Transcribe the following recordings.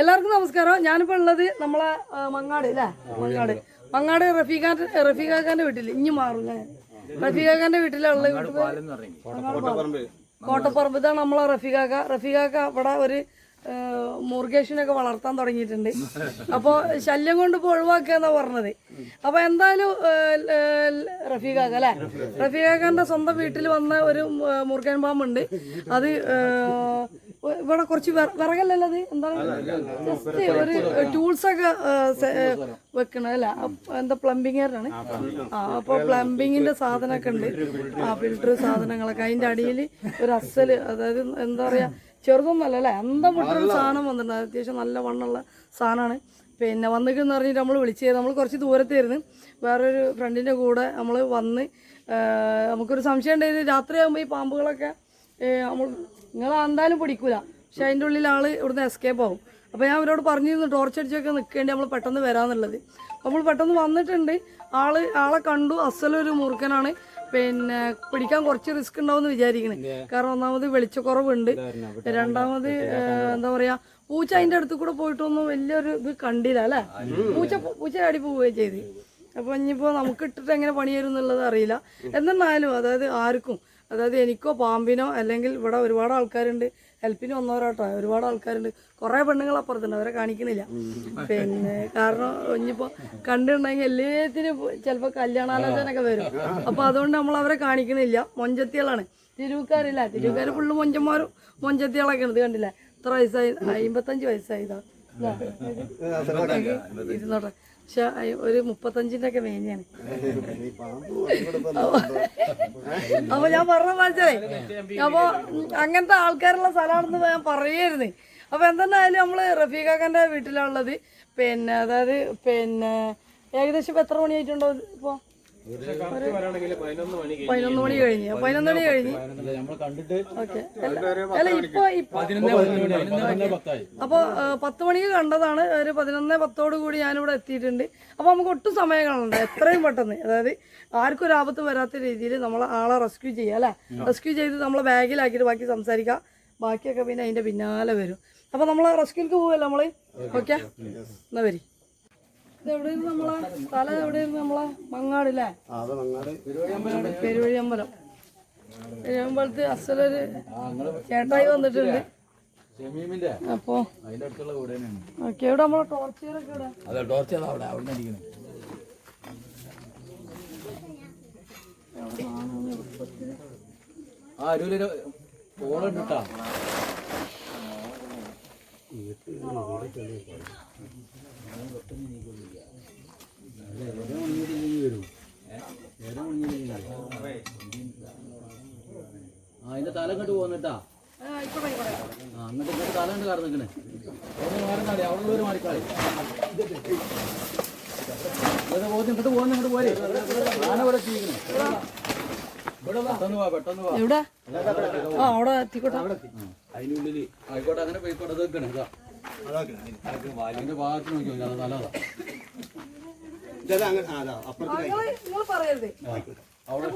എല്ലാവർക്കും നമസ്കാരം. ഞാനിപ്പോൾ ഉള്ളത് നമ്മളെ മങ്ങാട് അല്ലേ? മങ്ങാട്. മങ്ങാട് റഫീഖാന്റെ റഫീഖാക്കാന്റെ വീട്ടിൽ ഇഞ്ഞു മാറും റഫീഖാക്കാന്റെ വീട്ടിലുള്ള വീട്ടിൽ കോട്ടപ്പറമ്പ്. ഇതാണ് നമ്മളെ റഫീഖാക്ക റഫീഖാക്ക ഇവിടെ ഒരു മുർഗേഷിനൊക്കെ വളർത്താൻ തുടങ്ങിയിട്ടുണ്ട്. അപ്പോൾ ശല്യം കൊണ്ട് ഇപ്പോൾ ഒഴിവാക്കുക എന്നാ പറഞ്ഞത്. അപ്പോൾ എന്തായാലും റഫീഖാക്ക അല്ലേ? റഫീഖാക്കാന്റെ സ്വന്തം വീട്ടിൽ വന്ന ഒരു മുർഗൻ പാമ്പുണ്ട് അത് ഇവിടെ കുറച്ച് വിറ- വിറകല്ലല്ലോ അത്? എന്താണ്? ജസ്റ്റ് ഒരു ടൂൾസൊക്കെ വെക്കണ അല്ല? എന്താ പ്ലംബിങ്ങാരാണ് ആ അപ്പോൾ പ്ലംബിങ്ങിന്റെ സാധനമൊക്കെ ഉണ്ട്. ആ ഫിൽട്ടർ സാധനങ്ങളൊക്കെ. അതിന്റെ അടിയിൽ ഒരു അസൽ അതായത് എന്താ പറയാ ചെറുതൊന്നല്ല അല്ലേ അന്തം വിട്ടൊരു സാധനം വന്നിട്ടുണ്ട്. അത് അത്യാവശ്യം നല്ല വണ്ണുള്ള സാധനമാണ്. പിന്നെ വന്നിക്കെന്ന് പറഞ്ഞിട്ട് നമ്മൾ വിളിച്ചത് നമ്മൾ കുറച്ച് ദൂരത്തായിരുന്നു വേറൊരു ഫ്രണ്ടിന്റെ കൂടെ നമ്മൾ വന്ന് നമുക്കൊരു സംശയം ഉണ്ടായിരുന്നു രാത്രിയാകുമ്പോൾ ഈ പാമ്പുകളൊക്കെ നമ്മൾ നിങ്ങൾ എന്തായാലും പിടിക്കൂല. പക്ഷേ അതിന്റെ ഉള്ളിൽ ആൾ ഇവിടുന്ന് എസ്കേപ്പ് ആവും. അപ്പോൾ ഞാൻ അവരോട് പറഞ്ഞിരുന്നു ടോർച്ച് അടിച്ചൊക്കെ നിൽക്കേണ്ടി നമ്മൾ പെട്ടെന്ന് വരാമെന്നുള്ളത് നമ്മൾ പെട്ടെന്ന് വന്നിട്ടുണ്ട്. ആൾ ആളെ കണ്ടു. അസലൊരു മുറുക്കനാണ് പിന്നെ പിടിക്കാൻ കുറച്ച് റിസ്ക് ഉണ്ടാവും വിചാരിക്കണേ. കാരണം ഒന്നാമത് വെളിച്ചക്കുറവുണ്ട്. രണ്ടാമത് എന്താ പറയാ പൂച്ച അതിന്റെ അടുത്ത് കൂടെ പോയിട്ടൊന്നും വലിയൊരു ഇത് കണ്ടില്ല അല്ലെ? പൂച്ച പൂച്ച ചാടി പോവുകയും ചെയ്ത്. അപ്പൊ ഇനിയിപ്പോ നമുക്ക് ഇട്ടിട്ട് എങ്ങനെ പണി തരും എന്നുള്ളത് അറിയില്ല. എന്നാലും അതായത് ആർക്കും അതായത് എനിക്കോ പാമ്പിനോ അല്ലെങ്കിൽ ഇവിടെ ഒരുപാട് ആൾക്കാരുണ്ട് ഹെൽപ്പിന് വന്നവരോട്ടോ. ഒരുപാട് ആൾക്കാരുണ്ട്. കുറേ പെണ്ണുങ്ങൾ അപ്പുറത്തുണ്ട്. അവരെ കാണിക്കണില്ല. പിന്നെ കാരണം ഇനിയിപ്പോൾ കണ്ടിട്ടുണ്ടെങ്കിൽ എല്ലാത്തിനും ചിലപ്പോൾ കല്യാണാലോചനയൊക്കെ വരും. അപ്പോൾ അതുകൊണ്ട് നമ്മൾ അവരെ കാണിക്കണില്ല. മൊഞ്ചത്തികളാണ്. തിരുവുക്കാരില്ല തിരുവുക്കാർ ഫുള്ള് മൊഞ്ചന്മാരും മൊഞ്ചത്തികളൊക്കെ ഉണ്ട് കണ്ടില്ല? എത്ര വയസ്സായി? അമ്പത്തഞ്ച് വയസ്സായതാ ഇരുന്നോട്ടെ പക്ഷെ ഒരു മുപ്പത്തഞ്ചിന്റെ ഒക്കെ മേഞ്ഞാണ്. അപ്പൊ ഞാൻ പറഞ്ഞ വായിച്ചതേ അപ്പൊ അങ്ങനത്തെ ആൾക്കാരുള്ള സ്ഥലമാണെന്ന് ഞാൻ പറയായിരുന്നു അപ്പൊ എന്തെന്നായാലും നമ്മൾ റഫീഖാക്കന്റെ വീട്ടിലാണുള്ളത്. പിന്നെ അതായത് പിന്നെ ഏകദേശം ഇപ്പൊ എത്ര മണിയായിട്ടുണ്ടോ ഇപ്പൊ? പതിനൊന്ന് മണി കഴിഞ്ഞ് പതിനൊന്ന് മണി കഴിഞ്ഞ്. നമ്മൾ കണ്ടിട്ട് ഓക്കെ. അല്ല ഇപ്പൊ ഇപ്പൊ അപ്പൊ പത്ത് മണിക്ക് കണ്ടതാണ് ഒരു പതിനൊന്ന് പത്തോട് കൂടി ഞാനിവിടെ എത്തിയിട്ടുണ്ട്. അപ്പൊ നമുക്ക് ഒട്ടും സമയം കളയണ്ട. എത്രയും പെട്ടെന്ന്. അതായത് ആർക്കും ഒരു ആപത്ത് വരാത്ത രീതിയിൽ നമ്മൾ ആളെ റെസ്ക്യൂ ചെയ്യുക അല്ലെ? റെസ്ക്യൂ ചെയ്ത് നമ്മളെ ബാഗിലാക്കിയിട്ട് ബാക്കി സംസാരിക്കാം. ബാക്കിയൊക്കെ പിന്നെ അതിന്റെ പിന്നാലെ വരും. അപ്പൊ നമ്മൾ റെസ്ക്യൂക്ക് പോവല്ലേ നമ്മൾ? ഓക്കെ. എന്നാ വരി. ഇത് നമ്മളെ? സ്ഥലം എവിടെയായിരുന്നു നമ്മളെ? മങ്ങാട് അല്ലേ പെരുവഴി അമ്പലം പെരുവമ്പലത്ത് അസലൊരു ചേട്ടായി വന്നിട്ടുണ്ട്. അപ്പോ? ഓക്കെ ഇവിടെ നമ്മളെ ടോർച്ചറൊക്കെ ഇവിടെ അതെ ടോർച്ച് അവിടെ അവിടെ അടിക്കണം. ആ അരൂലൊരു പോളുണ്ട് കേട്ടാ. അതിന്റെ തല ഇങ്ങോട്ട് പോന്നിട്ടാ. ആ, അങ്ങോട്ട് ഇങ്ങോട്ട് തല കണ്ട് കടന്നു നിൽക്കണേ അവിടെ മാറിക്കളി. പോകുന്നു ഇങ്ങോട്ട് പോകുന്നു ഇങ്ങോട്ട് പോരെ. പെട്ടെന്ന് എവിടെ? ആ അവിടെ അതിനുള്ളിൽ ആയിക്കോട്ടെ അങ്ങനെ പോയിക്കോട്ടെ ഇതാ. അതിന്റെ ഭാഗത്ത് നോക്കി അത് നല്ലതാ അവിടെ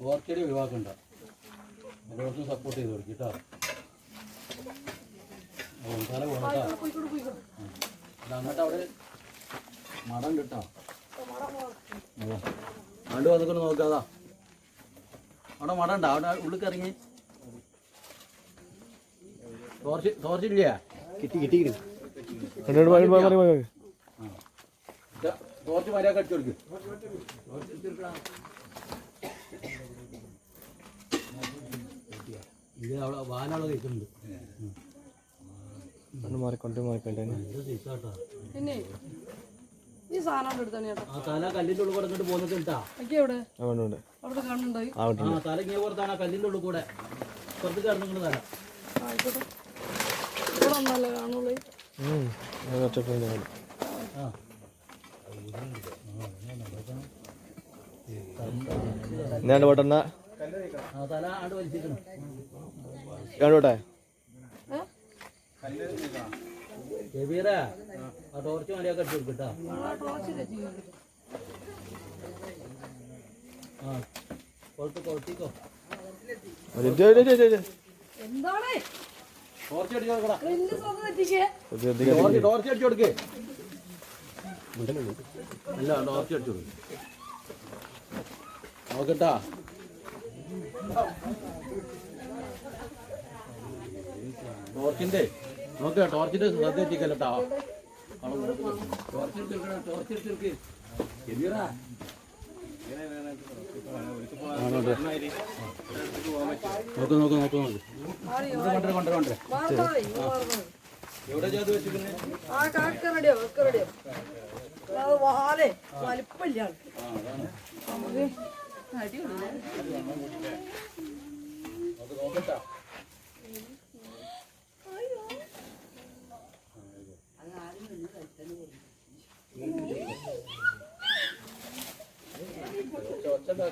ഓർക്കിഡ് ഒഴിവാക്കണ്ട. എല്ലാവർക്കും സപ്പോർട്ട് ചെയ്ത് കൊടുക്കും കേട്ടോ. തല അങ്ങോട്ട് അവിടെ മടം കിട്ടാ. ആണ്ട് വന്നിക്കൊണ്ട് നോക്കാതാ അവിടെ മടം ഉണ്ടോ. അവിടെ ഉള്ളിൽ ഇറങ്ങി ടോർച്ച് ടോർച്ചില്ല കിട്ടി കിട്ടി ടോർച്ച് മര്യാദ അടിച്ചു കൊടുക്ക്. ഇത് അവിടെ വാലവിടെ കഴിക്കുന്നുണ്ട് മാറിക്കൊണ്ട് മാറിക്കൊണ്ട് പിന്നെ ഈ സാധനം എടുത്താണ് ചേട്ടാ ആ തല കല്ലിന്റെ ഉള്ളിൽ കൂടെ ഇങ്ങോട്ട് പോന്നിട്ട് കേട്ടാ എവിടെ? അതുകൊണ്ട് അവിടെ കാണുന്നുണ്ടായി ആ തല ഇങ്ങനെ പുറത്താണ് ആ കല്ലിന്റെ ഉള്ളിൽ കൂടെ. പുറത്ത് കിടന്നിങ്ങനെ തല. ആയിക്കോട്ടെ. ഇവിടെ ഒന്നല്ല കാണുള്ളൂ ഞാൻ പോട്ടെന്നാ കണ്ടോട്ടെ ടോർച്ച് മര്യാദ അടിച്ചു കൊടുക്കട്ടാ ആ പുറത്ത് പുറത്തേക്കോ എന്താണ് ടോർച്ച് അടിച്ചു ടോർച്ച് ടോർച്ച് കൊടുക്കേ. അല്ല ടോർച്ച് അടിച്ചു കൊടുക്കും. നോക്കട്ടാ. ടോർച്ചിന്റെ നോക്ക ടോർച്ചിന്റെ ശ്രദ്ധ എത്തിക്കല്ലോ ടോർച്ച് ടോർച്ച് എടുത്തിരിക്ക് എതിരാ. നോക്ക് നോക്ക് നോക്ക് നോക്ക്. കൊണ്ടേ കൊണ്ടേ കൊണ്ടേ മാറണേ മാറണേ എവിടെ ജാതി വെച്ചിരിക്കുന്നേ? ആ കാക്ക റെഡിയോ ഒക്കെ റെഡിയോ. വാലേ വലിപ്പമില്ല ആൾക്ക്. നമുക്ക് നോക്ക് നോക്കട്ടാ.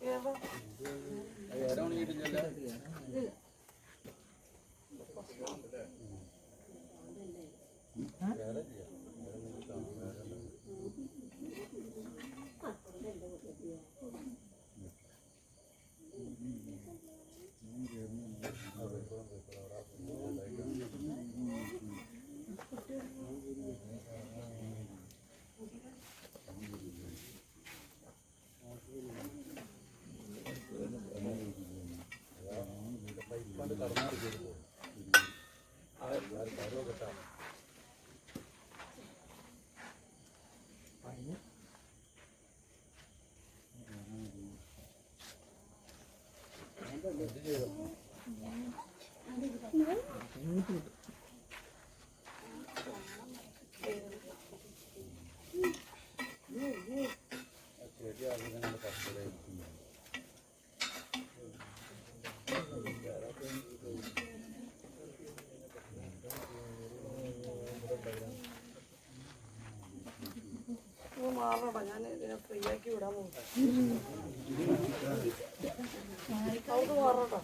വേറെ ഒച്ച ഉണ്ടാക്കല്ല ഇടയ്ക്കിടയ്ക്ക് കേറിക്കൂടെ കേറാം. ഇത് മാറണടാ ഞാൻ ഇതിനെ ഫ്രീ ആക്കി വിടാൻ പോകും അത് മാറണടാ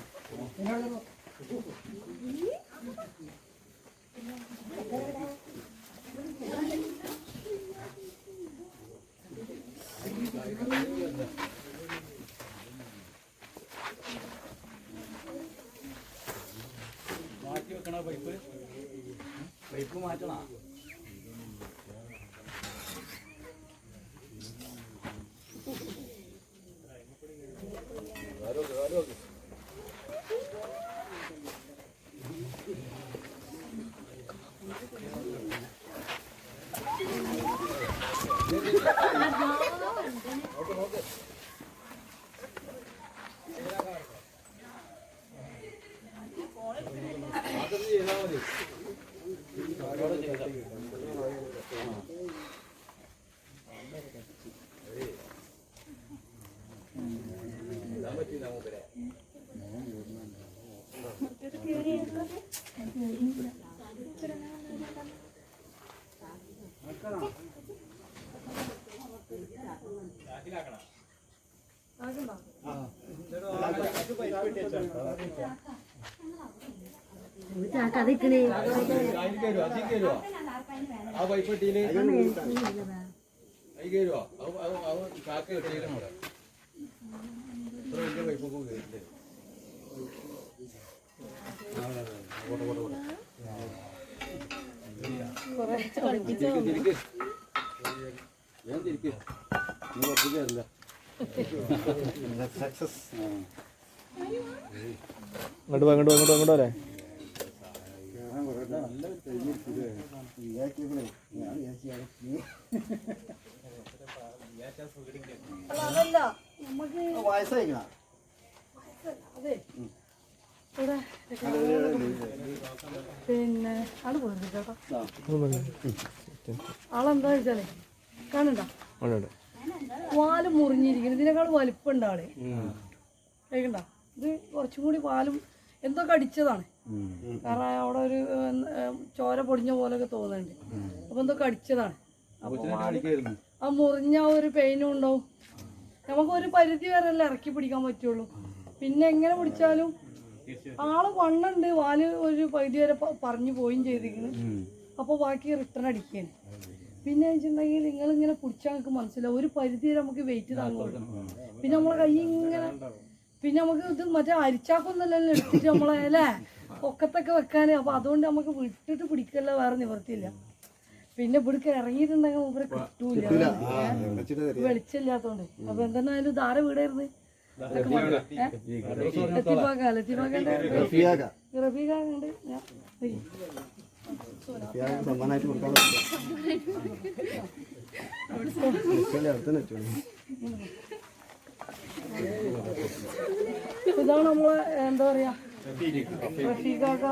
മാറ്റി വെക്കണ പൈപ്പ്? പൈപ്പ് മാറ്റണ? കയറുവോ ആ പൈപ്പ് ഇട്ടീൽ അതിൽ കയറുവോ കാക്ക കിട്ടിയില്ല അവിടെ ഇത്ര വലിയ പൈപ്പൊക്കെ കയറില്ലേ തിരിക്ക് ഞാൻ തിരിക്ക് നീ അങ്ങോട്ട് അങ്ങോട്ട് പോ, ഇങ്ങോട്ട് വരെ. വയസ്സായിക്കണം? അതെ. ഇവിടെ പിന്നെ ആൾ പോയിരുന്നു കേട്ടോ. ആളെന്താ വെച്ചാലേ കാണണ്ട. വാൽ മുറിഞ്ഞിരിക്കുന്നു. ഇതിനേക്കാൾ വലിപ്പുണ്ട് ആൾ. കേൾക്കണ്ട ഇത് കുറച്ചും കൂടി വാലും എന്തോ കടിച്ചതാണ് കാരണം അവിടെ ഒരു ചോര പൊടിഞ്ഞ പോലെയൊക്കെ തോന്നുന്നുണ്ട്. അപ്പൊ എന്തോ കടിച്ചതാണ് ആ മുറിഞ്ഞ ഒരു പെയിനും ഉണ്ടാവും. നമുക്ക് ഒരു പരിധി വരെ അല്ലേ ഇറക്കി പിടിക്കാൻ പറ്റുള്ളൂ. പിന്നെ എങ്ങനെ പിടിച്ചാലും ആൾ വണ്ണുണ്ട്. വാൽ ഒരു പരിധി വരെ പറഞ്ഞു പോയും ചെയ്തിരിക്കുന്നു. അപ്പൊ ബാക്കി റിട്ടേൺ അടിക്കാൻ പിന്നെ വെച്ചിട്ടുണ്ടെങ്കിൽ നിങ്ങൾ ഇങ്ങനെ പിടിച്ചാൽ നമുക്ക് മനസ്സിലാവും. ഒരു പരിധി വരെ നമുക്ക് വെയിറ്റ് താങ്ങുള്ളൂ. പിന്നെ നമ്മളെ കൈ ഇങ്ങനെ പിന്നെ നമുക്ക് ഇത് മറ്റേ അരിച്ചാക്കൊന്നല്ലല്ലോ എടുത്തിട്ട് നമ്മളെ അല്ലേ? ഒക്കത്തൊക്കെ വെക്കാൻ അപ്പൊ അതുകൊണ്ട് നമുക്ക് വിട്ടിട്ട് പിടിക്കല്ല വേറെ നിവർത്തിയില്ല പിന്നെ ഇവിടേക്ക് ഇറങ്ങിയിട്ടുണ്ടെങ്കിൽ മൂപ്പരെ കിട്ടൂല. വെളിച്ചില്ലാത്തോണ്ട് അപ്പൊ എന്തെന്നായാലും ധാര വീടായിരുന്നു? സമ്മാനമായിട്ട് കൊടുക്കാൻ ഇതാണ് നമ്മൾ എന്താ പറയാ റഫീഖാക്ക.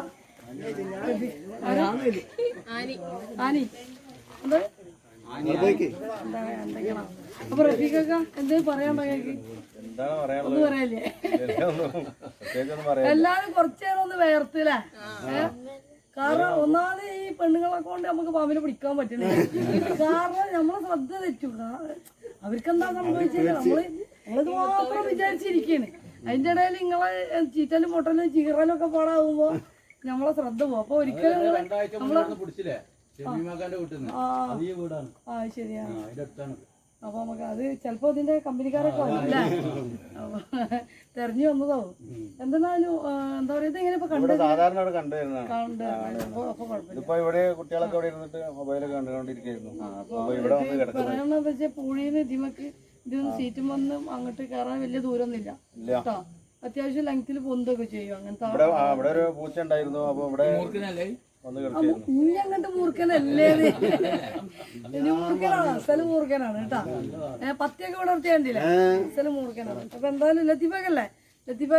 റഫീ- ആരാ? ആനി. എന്താ? അപ്പൊ റഫീഖാക്ക പറയാൻ കേക്ക് എന്താണ് പറയാനുള്ളത്? ഒന്നും പറയല്ലേ? എല്ലാരും കുറച്ചേരം ഒന്ന് വേർത്തില്ലേ? കാരണം ഒന്നാമത് ഈ പെണ്ണുങ്ങളെ കൊണ്ട് നമുക്ക് പാമ്പിനെ പിടിക്കാൻ പറ്റുന്നില്ല കാരണം നമ്മളെ ശ്രദ്ധ തെറ്റു. അവർക്ക് അവർക്കെന്താ സംഭവിച്ചത്? നമ്മൾ നമ്മളിത് മാത്രം വിചാരിച്ചിരിക്കാണ് അതിന്റെ ഇടയിൽ നിങ്ങളെ ചീറ്റലും പൊട്ടലും ചീറലും ഒക്കെ പാടാകുമ്പോ നമ്മളെ ശ്രദ്ധ പോകും അപ്പൊ ഒരിക്കലും നിങ്ങൾ ആ. അതിന്റെ അപ്പൊ നമുക്ക് അത് ചിലപ്പോ ഇതിന്റെ കമ്പനിക്കാരൊക്കെ വന്നില്ല തെരഞ്ഞു വന്നതാവും എന്തെന്നാലും എന്താ പറയാ ഇതെങ്ങനെ ഇപ്പൊ കണ്ടു സാധാരണ കണ്ടുവരുന്നതാണ് പറയണെന്ന് വെച്ചാൽ പുഴയിൽ ഇതിമക്ക് ഇതൊന്നും സീറ്റും വന്നും അങ്ങോട്ട് കയറാൻ വലിയ ദൂരമൊന്നുമില്ല. കേട്ടോ? അത്യാവശ്യം ലെങ്ത്തിൽ പൊന്തൊക്കെ ചെയ്യും അങ്ങനത്തെ ഇവിടെ ഒരു പൂച്ച ഉണ്ടായിരുന്നു. അപ്പൊ ഇവിടെ മൂർഖനല്ലേ വന്ന് കിടക്കായിരുന്നു ഇനി അങ്ങോട്ട് മൂർഖനല്ലേ ഇത്? ഇനി മൂർഖനാണ് അസൽ മൂർഖനാണ് കേട്ടാ. ഏ, പത്തിയൊക്കെ ഇവിടെ നിർത്തിയാണ്ടില്ലേ അസൽ മൂർഖനാണ് അപ്പൊ എന്തായാലും ലത്തീഫക്കല്ലേ? ലത്തീഫ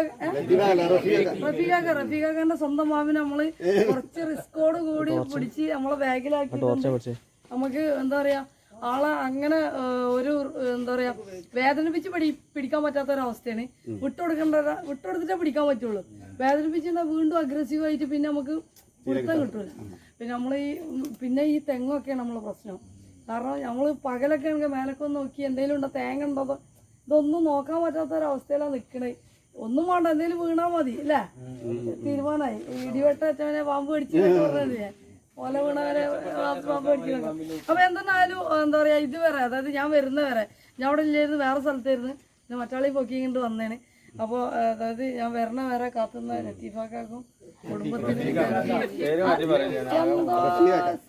റഫീഖാക്ക റഫീഖാക്കന്റെ സ്വന്തം മാവിനെ നമ്മൾ കുറച്ച് റിസ്കോട് കൂടി പിടിച്ച് നമ്മളെ ബാഗിലാക്കി നമുക്ക് എന്താ പറയാ ആളെ അങ്ങനെ ഒരു എന്താ പറയാ വേദനിപ്പിച്ച് പിടി പിടിക്കാൻ പറ്റാത്ത ഒരു അവസ്ഥയാണ് വിട്ടുകൊടുക്കേണ്ട വിട്ടുകൊടുത്തിട്ടേ പിടിക്കാൻ പറ്റുള്ളൂ. വേദനിപ്പിച്ച് വീണ്ടും അഗ്രസീവ് ആയിട്ട് പിന്നെ നമുക്ക് പിടുത്തം കിട്ടൂല. പിന്നെ നമ്മൾ ഈ പിന്നെ ഈ തെങ്ങൊക്കെയാണ് നമ്മളെ പ്രശ്നം. കാരണം നമ്മൾ പകലൊക്കെ ആണെങ്കിൽ മേലൊക്കെ നോക്കി എന്തെങ്കിലും ഉണ്ടോ തേങ്ങ ഉണ്ടോ ഇതൊന്നും നോക്കാൻ പറ്റാത്ത ഒരു അവസ്ഥയിലാണ് നിൽക്കണേ ഒന്നും വേണ്ട എന്തെങ്കിലും വീണാ മതി അല്ലേ? തീരുമാനമായി ഇടിവെട്ട അച്ഛനെ പാമ്പ് കടിച്ചു പറഞ്ഞില്ലേ? ഓല വീണവരെ പാമ്പ് കടിക്കുന്നു അപ്പൊ എന്തെന്നായാലും എന്താ പറയാ ഇത് വരെ അതായത് ഞാൻ വരുന്ന വരെ ഞാൻ അവിടെ ഇല്ലായിരുന്നു വേറെ സ്ഥലത്തായിരുന്നു. ഞാൻ മറ്റാളി പൊക്കി കൊണ്ട് വന്നേന്. അപ്പോൾ അതായത് ഞാൻ വരണ വരെ കാത്തുന്ന ലത്തീഫാക്കും. കുടുംബത്തിന്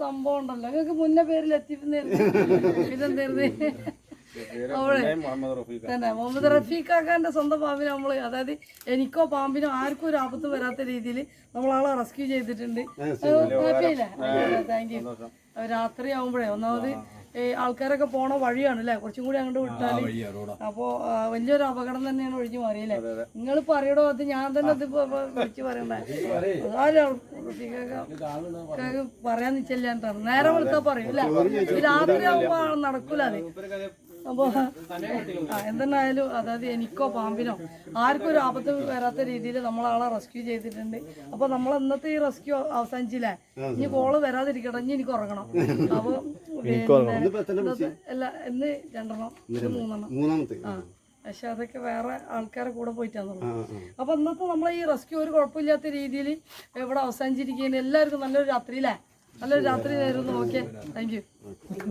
സംഭവം ഉണ്ടല്ലോ. നിങ്ങൾക്ക് മുന്നേ പേര് ലത്തീഫ് ഇതെന്തായിരുന്നു അവൾ മുഹമ്മദ് റഫീഖ്. തന്നെ. മുഹമ്മദ് റഫീഖാക്കാന്റെ സ്വന്തം പാമ്പിനെ നമ്മൾ അതായത് എനിക്കോ പാമ്പിനോ ആർക്കും ഒരു ആപത്ത് വരാത്ത രീതിയിൽ നമ്മൾ ആളെ റെസ്ക്യൂ ചെയ്തിട്ടുണ്ട്. താങ്ക് യു രാത്രി ആവുമ്പോഴേ ഒന്നാമത് ആൾക്കാരൊക്കെ പോണ വഴിയാണ് അല്ലേ കുറച്ചും കൂടി അങ്ങോട്ട് വിട്ടാൽ അപ്പോ വലിയൊരു അപകടം തന്നെയാണ് ഒഴിഞ്ഞു മാറിയല്ലേ നിങ്ങൾ പറയടോ അത് ഞാൻ തന്നെ അത് വിളിച്ച് പറയണ്ടേ? പറയാൻ നിച്ചല്ലാണ്ടാണ് നേരെ വിളിച്ചാ പറയും ഈ രാത്രി ആവുമ്പോ നടക്കൂല അത്. അപ്പൊ ആ, എന്തെന്നായാലും അതായത് എനിക്കോ പാമ്പിനോ ആർക്കും ഒരു ആപത്ത് വരാത്ത രീതിയിൽ നമ്മളാളെ റെസ്ക്യൂ ചെയ്തിട്ടുണ്ട്. അപ്പൊ നമ്മൾ ഇന്നത്തെ ഈ റെസ്ക്യൂ അവസാനിച്ചില്ലേ? ഇനി കോൾ വരാതിരിക്കട്ടെ ഇനി എനിക്ക് ഉറങ്ങണം. അപ്പൊ പിന്നെ ഇന്നത്തെ- അല്ല ഇന്ന് രണ്ടെണ്ണം ഇത് മൂന്നെണ്ണം. ആ പക്ഷെ അതൊക്കെ വേറെ ആൾക്കാരെ കൂടെ പോയിട്ടാന്നുള്ളു അപ്പൊ ഇന്നത്തെ നമ്മളെ ഈ റെസ്ക്യൂ ഒരു കുഴപ്പമില്ലാത്ത രീതിയിൽ ഇവിടെ അവസാനിച്ചിരിക്കുകയാണ്. എല്ലാവർക്കും നല്ലൊരു രാത്രിയിലേ നല്ലൊരു രാത്രി ആയിരുന്നു ഓക്കെ താങ്ക് യു